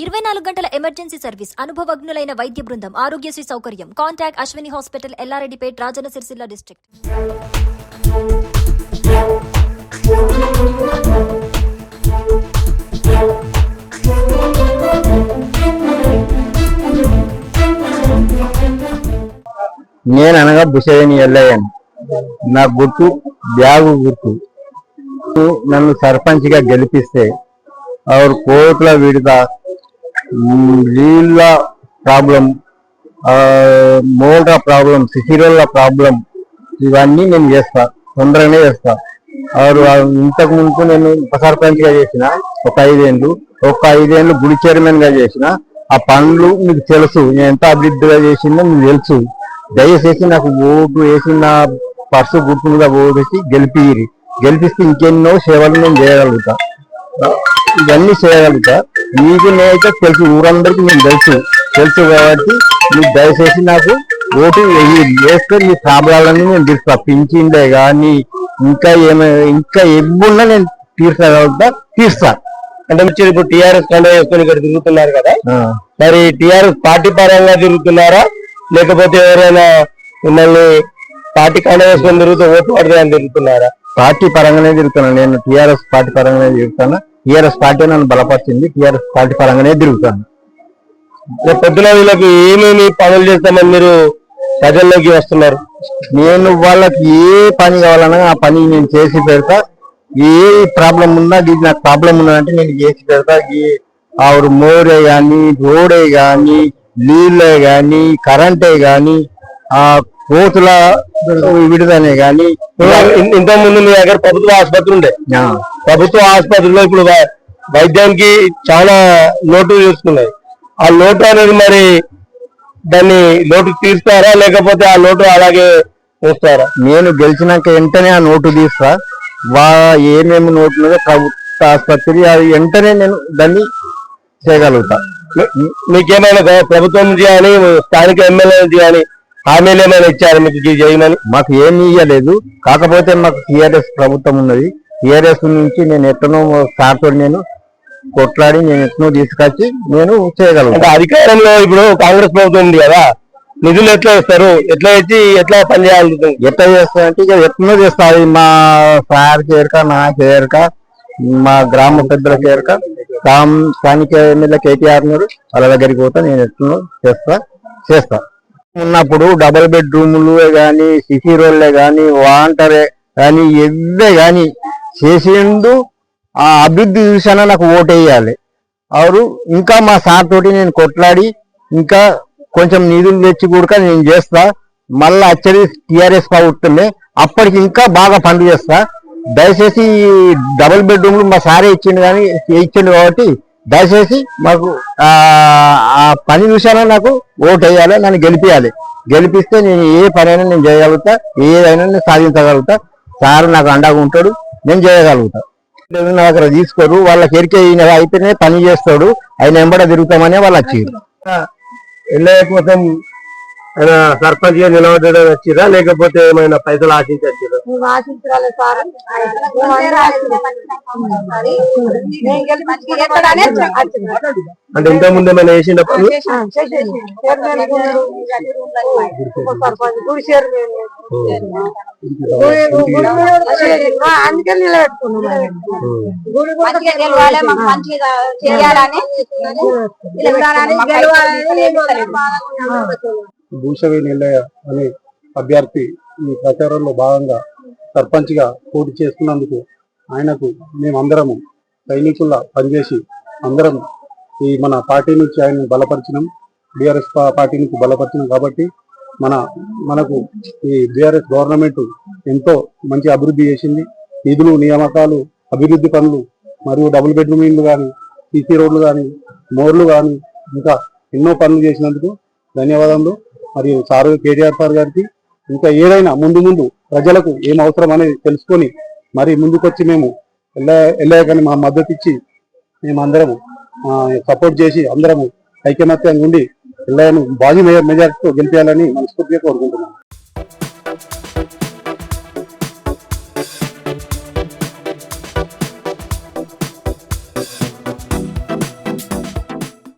ఇరవై నాలుగు గంటల ఎమర్జెన్సీ సర్వీస్ అనుభవజ్ఞులైన వైద్య బృందం ఆరోగ్యశ్రీ సౌకర్యం. Contact Ashwini hospital Yellareddypet Rajanna Sircilla district. నేను అనగా బుషవేని ఎల్లయ్యను నా గుర్తు బ్యాగు గుర్తు. నన్ను సర్పంచ్గా గెలిపిస్తే और కోట్ల విడుదా నీళ్ళ ప్రాబ్లం మోల్డ్ర ప్రాబ్లం సిసిరోళ్ళ ప్రాబ్లం ఇవన్నీ నేను చేస్తా తొందరగానే చేస్తా. ఆరు ఇంతకు ముందు నేను ఉప గా చేసిన ఒక ఐదేళ్ళు ఒక ఐదేళ్ళు గుడి చైర్మన్గా చేసిన ఆ పనులు మీకు తెలుసు నేను ఎంత అభివృద్ధిగా చేసిందో మీకు తెలుసు. దయచేసి నాకు ఓటు వేసి నా పర్సు గుర్తు మీద ఓటు వేసి గెలిపిరి. గెలిపిస్తే ఇంకెన్నో సేవలు నేను చేయగలుగుతా. ఇవన్నీ చేయగలుగుతా మీకు నేనైతే తెలుసు ఊరందరికీ నేను తెలుసు. తెలుసు కాబట్టి మీరు దయచేసి నాకు ఓటు వేస్తే మీ ప్రాబ్లాలన్నీ నేను తీరుస్తా. పింఛన్లే కానీ ఇంకా ఏమైనా ఇంకా ఎవ్వున్నా నేను తీర్చగలుగుతా తీర్స్తా. అంటే మీరు ఇప్పుడు టిఆర్ఎస్ కంటే వేసుకొని ఇక్కడ తిరుగుతున్నారు కదా. మరి టిఆర్ఎస్ పార్టీ పరంగా తిరుగుతున్నారా? లేకపోతే ఎవరైనా మిమ్మల్ని పార్టీ కండ వేసుకొని తిరుగుతూ ఓటు పడతాయని తిరుగుతున్నారా? పార్టీ పరంగానే తిరుగుతాను నేను టిఆర్ఎస్ పార్టీ పరంగానే తిరుగుతాను టిఆర్ఎస్ పార్టీ నన్ను బలపరిచింది. టిఆర్ఎస్ పార్టీ పరంగానే తిరుగుతాను. రేపు పొద్దున వీళ్ళకి ఏమేమి పనులు చేస్తామని మీరు ప్రజల్లోకి వస్తున్నారు? నేను వాళ్ళకి ఏ పని కావాలన్నా ఆ పని నేను చేసి పెడతా. ఏ ప్రాబ్లం ఉన్నా ఇది నాకు ప్రాబ్లం ఉన్నదంటే నేను చేసి పెడతా. ఈ ఆవిడ మోరే గాని రోడే గాని నీళ్ళే గాని కరెంటే గాని ఆ కోతుల విడుదలనే గాని ఇన్- ఇంతకు ముందు మీ దగ్గర ప్రభుత్వ ఆసుపత్రి ఉండే? ప్రభుత్వ ఆసుపత్రిలో ఇప్పుడు వైద్యానికి చాలా లోటు చూస్తున్నాయి. ఆ లోటు అనేది మరి దాన్ని లోటు తీస్తారా లేకపోతే ఆ లోటు అలాగే ఉంచుతారా? నేను గెలిచినాక వెంటనే ఆ నోటు తీస్తా. వా ఏమేమి నోటు ఉన్నదో ప్రభుత్వ ఆసుపత్రి అది వెంటనే నేను దాన్ని చేయగలుగుతా. మీకేమైనా ప్రభుత్వం నుంచి కానీ స్థానిక ఎమ్మెల్యే నుంచి కానీ హామీలు ఏమైనా ఇచ్చారు మీకు చేయమని మాకు ఏమీ ఇవ్వలేదు కాకపోతే మాకు టిఆర్ఎస్ ప్రభుత్వం ఉన్నది. టిఆర్ఎస్ నుంచి నేను ఎట్లనో సార్తో నేను కొట్లాడి నేను ఎట్లనో తీసుకొచ్చి నేను అంటే చేయగలుగుతా అధికారంలో ఇప్పుడు కాంగ్రెస్ ప్రభుత్వం ఉంది కదా. నిధులు ఎట్లా ఇస్తారు? ఎట్లా ఇచ్చి ఎట్లా పనిచేయాలి ఎట్లా చేస్తా అంటే ఇక ఎట్లనో చేస్తా అది మా సార్ చేరక నా చేరక మా గ్రామ పెద్దల చేరక స్థాం స్థానిక ఎమ్మెల్యే కేటీఆర్ నాడు వాళ్ళ దగ్గరికి పోతా నేను ఎట్లనో చేస్తా చేస్తా. ఉన్నప్పుడు డబుల్ బెడ్రూములు కానీ సిసి రోడ్లే కానీ వాంటరే కానీ ఎవ్వే కానీ చేసేందు ఆ అభివృద్ధి చూసాన నాకు ఓటేయాలి. వేయాలి అవరు ఇంకా మా సార్ తోటి నేను కొట్లాడి ఇంకా కొంచెం నిధులు తెచ్చి కూడా నేను చేస్తా. మళ్ళా అచ్చడి టిఆర్ఎస్ ప్రభుత్వమే అప్పటికి ఇంకా బాగా పనులు చేస్తా. దయచేసి డబుల్ బెడ్రూమ్లు మా సారే ఇచ్చిండు కానీ ఇచ్చిండు కాబట్టి దయచేసి మాకు ఆ పని చూసానా నాకు? ఓటు వేయాలి? నన్ను గెలిపించాలి గెలిపిస్తే నేను ఏ పనైనా నేను చేయగలుగుతా ఏదైనా నేను సాధించగలుగుతా. సార్ నాకు అండగా ఉంటాడు నేను చేయగలుగుతా. నా దగ్గర తీసుకోరు వాళ్ళకి ఎరికే ఈయన అయితేనే పని చేస్తాడు ఆయన ఎంబడ తిరుగుతామని వాళ్ళు వచ్చారు వెళ్ళకపోతే ఆయన సర్పంచ్గా నిలబడడం వచ్చిరా లేకపోతే ఏమైనా పైసలు ఆశించి వచ్చిరా నువ్వు ఆశించాలి సార్. నేను గెలిపించి ఎక్కడనే వచ్చింది. అంటే ఇంత ముందు ఏమైనా అందుకే నిలబెట్టుకున్నాం గుడి నిలయ అనే అభ్యర్థి ఈ ప్రచారంలో భాగంగా సర్పంచ్గా పోటీ చేస్తున్నందుకు ఆయనకు మేమందరము సైనికుల్లా పనిచేసి అందరం ఈ మన పార్టీ నుంచి ఆయన బలపరిచినాం. బీఆర్ఎస్ పార్టీ నుంచి బలపరిచినాం కాబట్టి మన మనకు ఈ బీఆర్ఎస్ గవర్నమెంట్ ఎంతో మంచి అభివృద్ధి చేసింది. నిధులు నియామకాలు అభివృద్ధి పనులు మరియు డబుల్ బెడ్రూమ్ ఇల్లు కానీ సీసీ రోడ్లు కానీ మోర్లు కానీ ఇంకా ఎన్నో పనులు చేసినందుకు ధన్యవాదాలు మరియు సారు కేటీఆర్ సార్ గారికి ఇంకా ఏదైనా ముందు ముందు ప్రజలకు ఏం అవసరం అనేది తెలుసుకొని మరి ముందుకొచ్చి మేము ఎల్లయ్య మా మద్దతు ఇచ్చి మేమందరము సపోర్ట్ చేసి అందరము ఐకమత్యంగా ఉండి ఎల్లయ్యను భారీ మెజార్టీతో గెలిపించాలని మనస్ఫూర్తిగా కోరుకుంటున్నాను